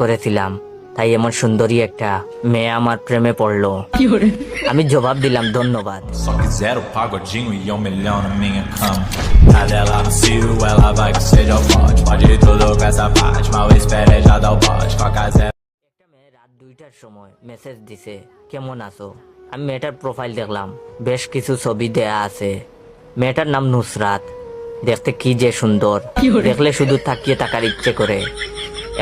করেছিলাম। তাই এমন সুন্দরী একটা মেয়ে আমার প্রেমে পড়ল। আমি জবাব দিলাম, ধন্যবাদ। রাত দুইটার সময় মেসেজ দিছে, কেমন আছো? আমি মেয়েটার প্রোফাইল দেখলাম, বেশ কিছু ছবি দেয়া আছে। মেয়েটার নাম নুসরাত। দেখতে কি যে সুন্দর। দেখলে শুধু তাকিয়ে থাকার ইচ্ছে করে।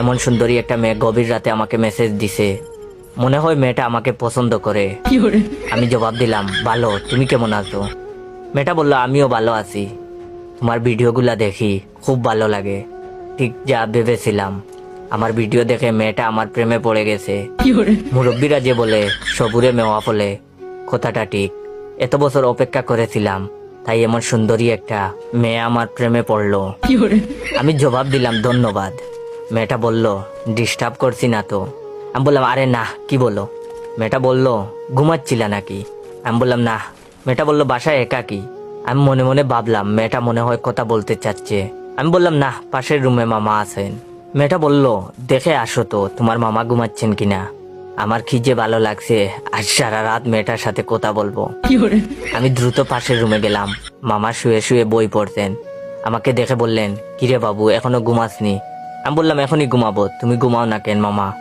এমন সুন্দরী একটা মেয়ে গভীর রাতে আমাকে মেসেজ দিছে। মনে হয় মেয়েটা আমাকে পছন্দ করে। আমি জবাব দিলাম ভালো তুমি কেমন আছো? মেয়েটা বলল আমিও ভালো আছি। তোমার ভিডিওগুলা দেখি খুব ভালো লাগে। ঠিক যা ভেবেছিলাম। আমার ভিডিও দেখে মেয়েটা আমার প্রেমে পড়ে গেছে। মুরব্বীরা যে বলে সবুরে মেওয়া ফলে কথাটা ঠিক। এত বছর অপেক্ষা করেছিলাম তাই এমন সুন্দরী একটা মেয়ে আমার প্রেমে পড়ল। আমি জবাব দিলাম ধন্যবাদ। মেয়েটা বলল ডিস্টার্ব করছি না তো। আমি বললাম আরে না কি বলো? মেয়েটা বলল ঘুমাচ্ছিলা নাকি? আমি বললাম না। মেয়েটা বলল বাসায় একা কি? আমি মনে মনে ভাবলাম মেয়েটা মনে হয় কথা বলতে চাচ্ছে। আমি বললাম না পাশের রুমে মামা আছেন। মেয়েটা বলল দেখে আসো তো তোমার মামা ঘুমাচ্ছেন কিনা? আমার কি যে ভালো লাগছে আজ সারা রাত মেয়েটার সাথে কথা বলব। আমি দ্রুত পাশের রুমে গেলাম। মামা শুয়ে শুয়ে বই পড়তেন। আমাকে দেখে বললেন কিরে বাবু এখনও ঘুমাসনি? আমি বললাম এখনই ঘুমাবো। তুমি ঘুমাও না কেন মামা?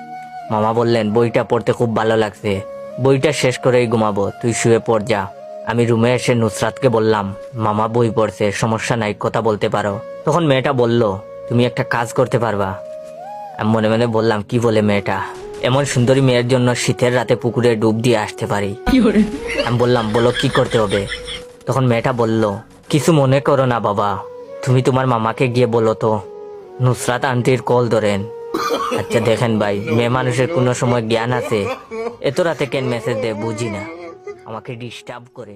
মামা বললেন বইটা পড়তে খুব ভালো লাগছে। বইটা শেষ করেই ঘুমাবো। তুই শুয়ে পড় যা। আমি রুমে এসে নুসরাতকে বললাম মামা বই পড়ছে সমস্যা নাই কথা বলতে পারো। তখন মেয়েটা বলল তুমি একটা কাজ করতে পারবা। আমি মনে মনে বললাম কি বলে মেয়েটা? এমন সুন্দরী মেয়ের জন্য শীতের রাতে পুকুরে ডুব দিয়ে আসতে পারি। আমি বললাম বলো কি করতে হবে? তখন মেয়েটা বলল কিছু মনে করো না বাবা। তুমি তোমার মামাকে গিয়ে বলো তো। নুসরাত আন্টির কল ধরেন। আচ্ছা দেখেন ভাই, মেয়ে মানুষের কোনো সময় জ্ঞান আছে। এত রাতে কেন মেসেজ দেয় বুঝি না। আমাকে ডিস্টার্ব করে?